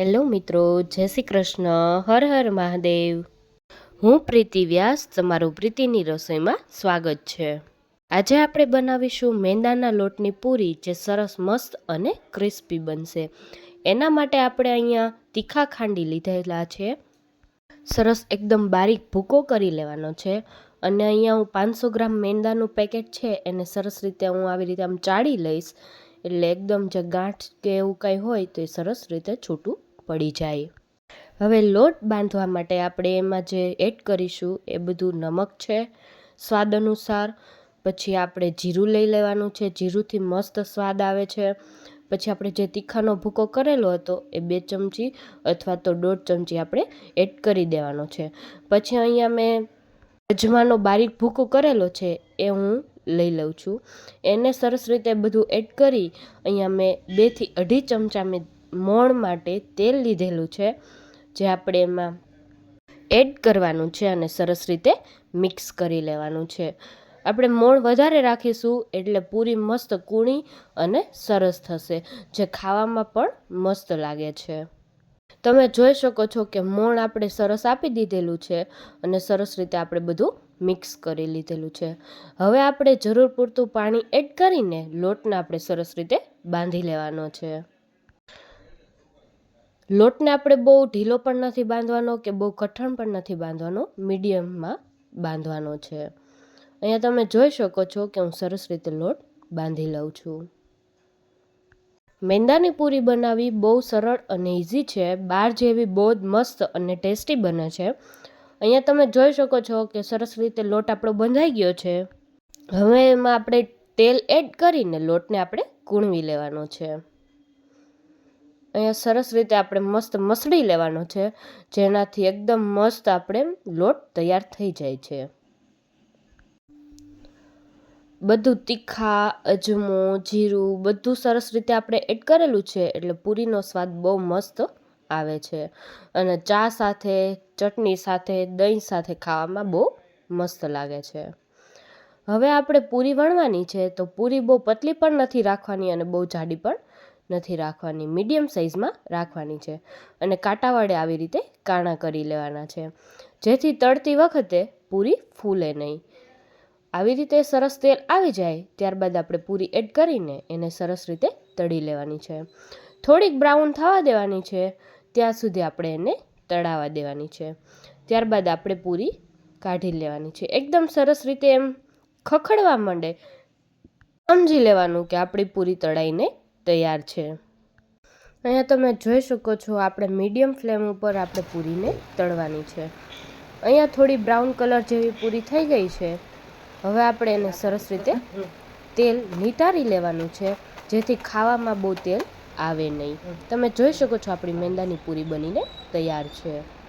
Hello મિત્રો, જય શ્રી કૃષ્ણ, હર હર મહાદેવ. હું પ્રીતિ વ્યાસ, તમારું પ્રીતિની રસોઈમાં સ્વાગત છે. આજે આપણે બનાવીશું મેંદાના લોટની પૂરી જે સરસ, મસ્ત અને ક્રિસ્પી બનશે. એના માટે આપણે અહીંયા તીખા ખાંડી લીધેલા છે. સરસ એકદમ બારીક ભૂકો કરી લેવાનો છે અને અહીંયા હું પાંચસો ગ્રામ મેંદાનું પેકેટ છે એને સરસ રીતે હું આવી રીતે આમ ચાળી લઈશ. એટલે એકદમ જે ગાંઠ કે એવું કંઈ હોય તો એ સરસ રીતે છૂટું પડી જાય. હવે લોટ બાંધવા માટે આપણે એમાં જે એડ કરીશું એ બધું નમક છે, સ્વાદ અનુસાર. પછી આપણે જીરું લઈ લેવાનું છે, જીરુંથી મસ્ત સ્વાદ આવે છે. પછી આપણે જે તીખાનો ભૂકો કરેલો હતો એ બે ચમચી અથવા તો દોઢ ચમચી આપણે એડ કરી દેવાનો છે. પછી અહીંયા મેં અજમાનો બારીક ભૂકો કરેલો છે એ હું લઈ લઉં છું. એને સરસ રીતે બધું એડ કરી અહીંયા મેં બેથી અઢી ચમચા મેં મોણ માટે તેલ લીધેલું છે, જે આપણે એમાં એડ કરવાનું છે અને સરસ રીતે મિક્સ કરી લેવાનું છે. આપણે મોણ વધારે રાખીશું એટલે પૂરી મસ્ત કૂણી અને સરસ થશે, જે ખાવામાં પણ મસ્ત લાગે છે. તમે જોઈ શકો છો કે મોણ આપણે સરસ આપી દીધેલું છે અને સરસ રીતે આપણે બધું મિક્સ કરી લીધેલું છે. હવે આપણે જરૂર પૂરતું પાણી એડ કરીને લોટને આપણે સરસ રીતે બાંધી લેવાનો છે. લોટને આપણે બહુ ઢીલો પણ નથી બાંધવાનો કે બહુ કઠણ પણ નથી બાંધવાનો, મીડિયમમાં બાંધવાનો છે. અહીંયા તમે જોઈ શકો છો કે હું સરસ રીતે લોટ બાંધી લઉં છું. મેંદાની પૂરી બનાવવી બહુ સરળ અને ઇઝી છે. બહાર જેવી બહુ જ મસ્ત અને ટેસ્ટી બને છે. અહીંયા તમે જોઈ શકો છો કે સરસ રીતે લોટ આપણો બંધાઈ ગયો છે. હવે એમાં આપણે તેલ એડ કરીને લોટને આપણે કૂણવી લેવાનો છે. અહીંયા સરસ રીતે આપણે મસ્ત મસળી લેવાનો છે, જેનાથી એકદમ મસ્ત આપણે લોટ તૈયાર થઈ જાય છે. બધું તીખા, અજમો, જીરું બધું સરસ રીતે આપણે એડ કરેલું છે, એટલે પૂરીનો સ્વાદ બહુ મસ્ત આવે છે. અને ચા સાથે, ચટણી સાથે, દહીં સાથે ખાવામાં બહુ મસ્ત લાગે છે. હવે આપણે પૂરી વણવાની છે, તો પૂરી બહુ પતલી પણ નથી રાખવાની અને બહુ જાડી પણ નથી રાખવાની. મીડિયમ સાઇઝમાં રાખવાની છે. અને કાંટા વડે આવી રીતે કાણા કરી લેવાના છે. જેથી તળતી વખતે પૂરી ફૂલે નહીં. આવી રીતે સરસ તેલ આવી જાય, ત્યારબાદ આપણે પૂરી એડ કરીને એને સરસ રીતે તળી લેવાની છે. થોડીક બ્રાઉન થવા દેવાની છે. ત્યાં સુધી આપણે એને તળાવવા દેવાની છે. ત્યારબાદ આપણે પૂરી કાઢી લેવાની છે. એકદમ સરસ રીતે એમ ખખડવા માંડે. સમજી લેવાનું કે આપણી પૂરી તળાઈને તૈયાર છે. અહીંયા તમે જોઈ શકો છો, આપણે મીડિયમ ફ્લેમ ઉપર આપણે પૂરીને તળવાની છે. અહીંયા થોડી બ્રાઉન કલર જેવી પૂરી થઈ ગઈ છે. હવે આપણે એને સરસ રીતે તેલ નિતારી લેવાનું છે, જેથી ખાવામાં બહુ તેલ આવે નહીં. તમે જોઈ શકો છો, આપણી મેંદાની પૂરી બનીને તૈયાર છે.